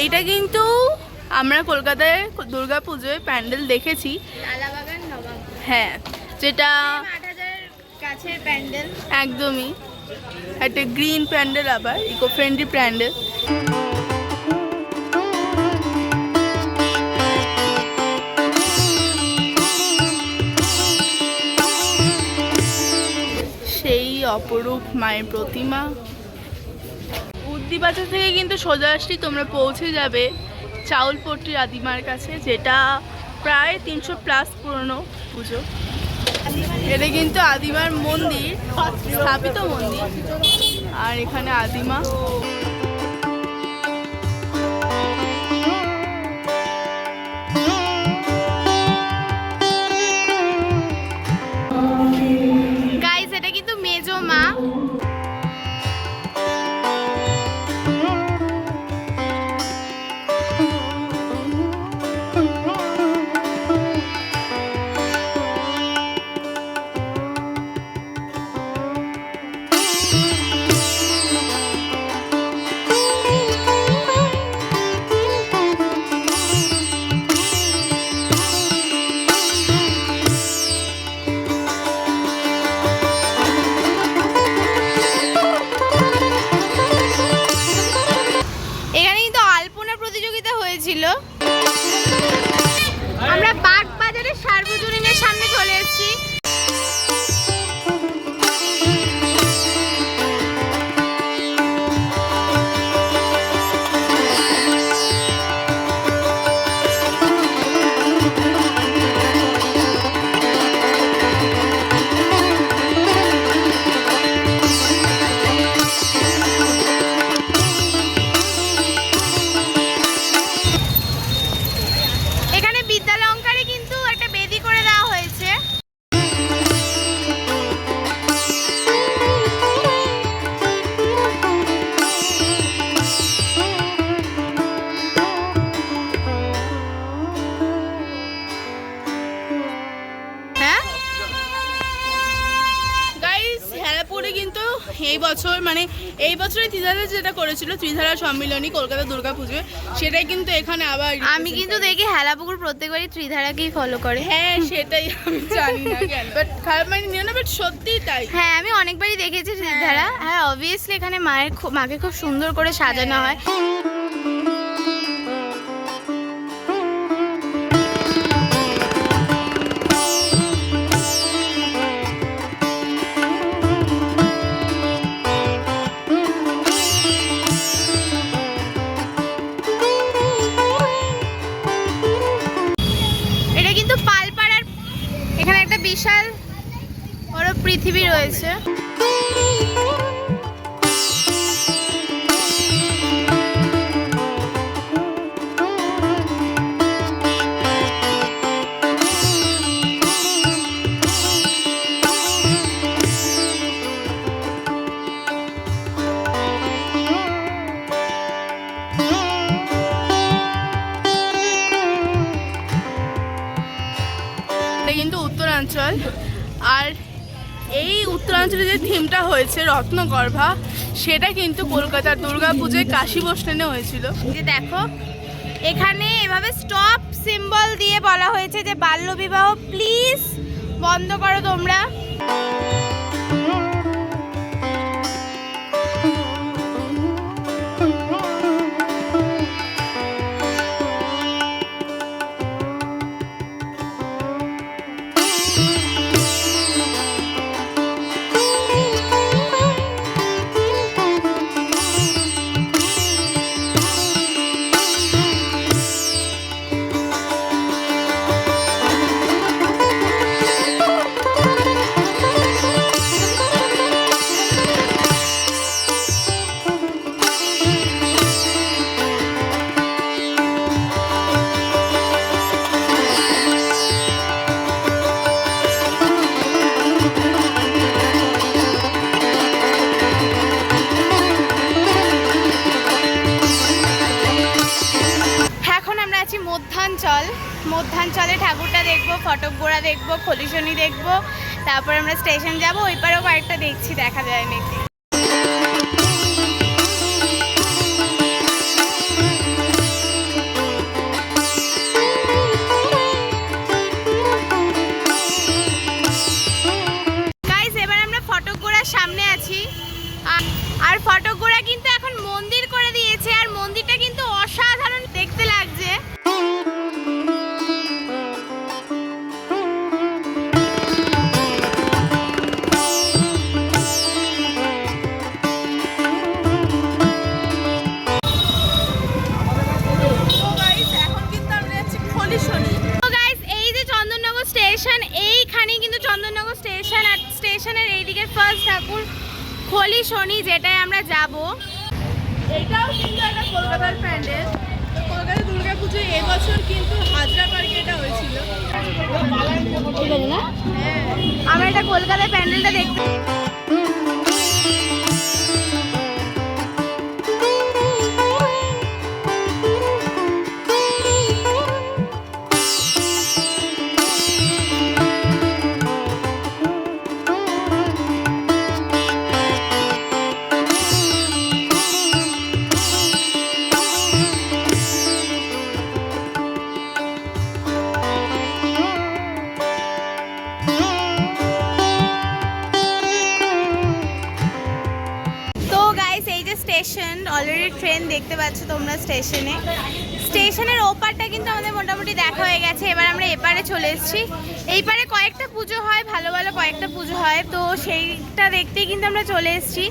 এইটা কিন্তু আমরা কলকাতায় দুর্গা পুজোয় প্যান্ডেল দেখেছি। হ্যাঁ যেটা প্যান্ডেল। একদমই একটা গ্রিন প্যান্ডেল আবার ইকো ফ্রেন্ডলি প্যান্ডেল। সেই অপরূপ মায়ের প্রতিমা। উদ্দিবাজার থেকে কিন্তু সোজা তোমরা পৌঁছে যাবে চাউলপট্টির আদিমার কাছে, যেটা প্রায় তিনশো প্লাস পুরনো পুজো। এটা কিন্তু আদিমার মন্দির, স্থাপিত মন্দির। আর এখানে আদিমা। বছর মানে এই বছরে ত্রিধারা যেটা করেছিল ত্রিধারা সম্মিলনী কলকাতা দুর্গা পুজোয় সেটাই কিন্তু এখানে আবার আমি কিন্তু দেখি হেলাপুকুর প্রত্যেকবারই ত্রিধারাকেই ফলো করে। হ্যাঁ সেটাই আমি জানি না কেন। বাট খারাপ মানে নিও না বাট সত্যি তাই। হ্যাঁ আমি অনেকবারই দেখেছি ত্রিধারা। হ্যাঁ। অবভিয়াসলি এখানে মায়ের মাকে খুব সুন্দর করে সাজানো হয়। এটা কিন্তু উত্তরাঞ্চল। আর এই উত্তরাঞ্চলে যে থিমটা হয়েছে রত্নগর্ভা, সেটা কিন্তু কলকাতার দুর্গা পুজোয় কাশী বসলেনে হয়েছিল। যে দেখো, এখানে এভাবে স্টপ সিম্বল দিয়ে বলা হয়েছে যে বাল্যবিবাহ প্লিজ বন্ধ করো তোমরা। ফটক গোড়া দেখব, খলিশনি দেখব, তারপর আমরা স্টেশন যাব, ওই পারেও কয়েকটা দেখছি, দেখা যায় নাকি। সামনে আছি। আর ফটকগোড়া কিন্তু এখন মন্দির স্টেশনের এইদিকে ফার্স্ট ঠাকুর খলি শনি যেটায় আমরা যাব। এটাও কিন্তু একটা কলকাতার প্যান্ডেল। কলকাতা দুর্গা পুজো এবছর কিন্তু হাজরা পার্কে এটা হয়েছিল। হ্যাঁ আমরা এটা কলকাতার প্যান্ডেলটা দেখতে তোমরা স্টেশনে। স্টেশনের ওপারটা কিন্তু আমাদের মোটামুটি দেখা হয়ে গেছে। এবার আমরা এপারে চলে এসেছি। এইপারে কয়েকটা পুজো হয়, ভালো ভালো কয়েকটা পুজো হয়। তো সেইটা দেখতেই কিন্তু আমরা চলে এসেছি।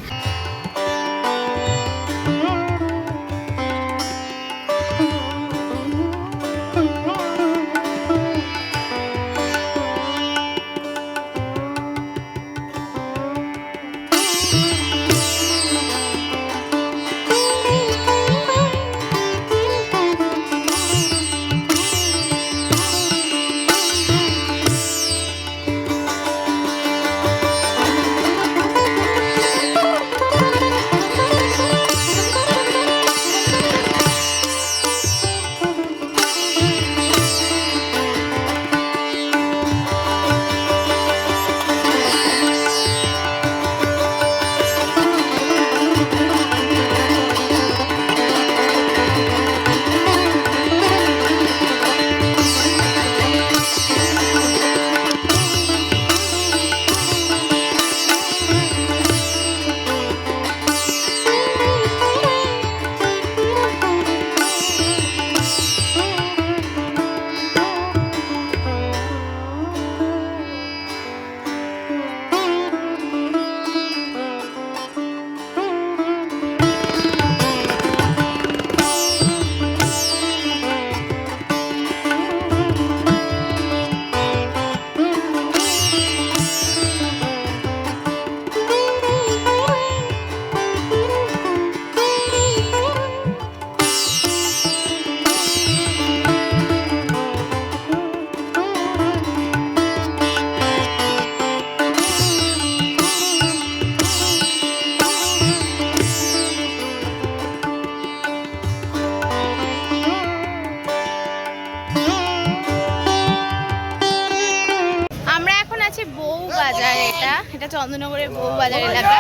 চন্দ্রনগরের বউ বাজার এলাকা।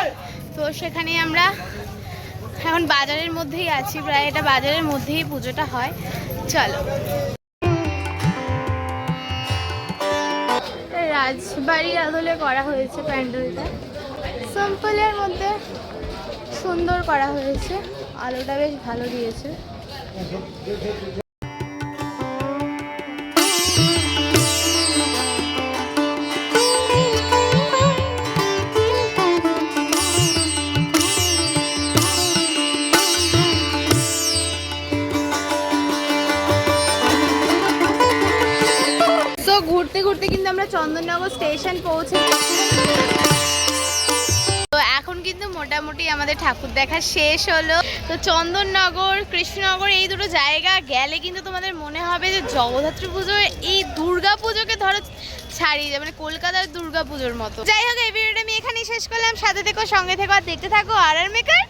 তো সেখানে আমরা এখন বাজারের মধ্যেই আছি, প্রায় এটা বাজারের মধ্যেই পুজোটা হয়। চলো। রাজবাড়ি আদলে করা হয়েছে প্যান্ডেলটা। সিম্পলের মধ্যে সুন্দর করা হয়েছে। আলোটা বেশ ভালো দিয়েছে। স্টেশন পৌঁছে তো এখন কিন্তু মোটামুটি আমাদের ঠাকুর দেখা শেষ হলো। তো চন্দননগর, কৃষ্ণনগর এই দুটো জায়গা গেলে কিন্তু তোমাদের মনে হবে যে জগদ্ধাত্রী পুজো এই দুর্গা পুজোকে ধরো ছাড়িয়ে যায় মানে কলকাতার দুর্গা পুজোর মতো। যাই হোক, এই ভিডিওটা আমি এখানেই শেষ করলাম। সাথে থেকো, সঙ্গে থেকো, আর দেখতে থাকো আর আর মেকার।